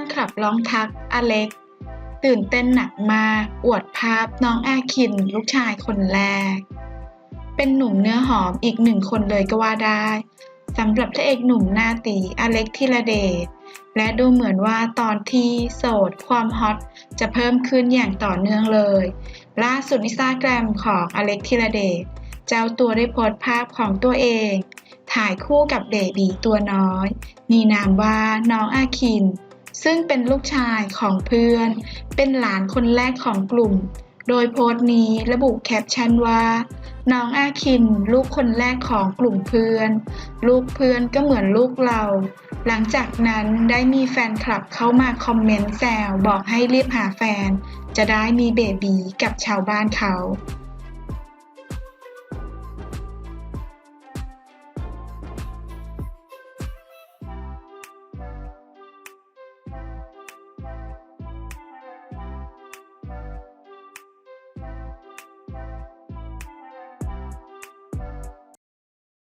นคลับร้องทักอเล็ก ตื่นเต้นหนักมาก อวดภาพน้องอาคิน ลูกชายคนแรก เป็นหนุ่มเนื้อหอมอีกหนึ่งคนเลยก็ว่าได้สำหรับพระเอกหนุ่มหน้าตีอเล็กธีรเดชและดูเหมือนว่าตอนที่โสดความฮอตจะเพิ่มขึ้นอย่างต่อเนื่องเลย ล่าสุดอินสตาแกรมของอเล็กธีรเดชเจ้าตัวได้โพสต์ภาพของตัวเอง ถ่ายคู่กับเบบีตัวน้อย มีนามว่าน้องอาคิน ซึ่งเป็นลูกชายของเพื่อน เป็นหลานคนแรกของกลุ่ม โดยโพสต์นี้ระบุแคปชั่นว่า น้องอาคิน ลูกคนแรกของกลุ่มเพื่อน ลูกเพื่อนก็เหมือนลูกเรา หลังจากนั้นได้มีแฟนคลับเข้ามาคอมเมนต์แซวบอกให้รีบหาแฟน จะได้มีเบบีกับชาวบ้านเขา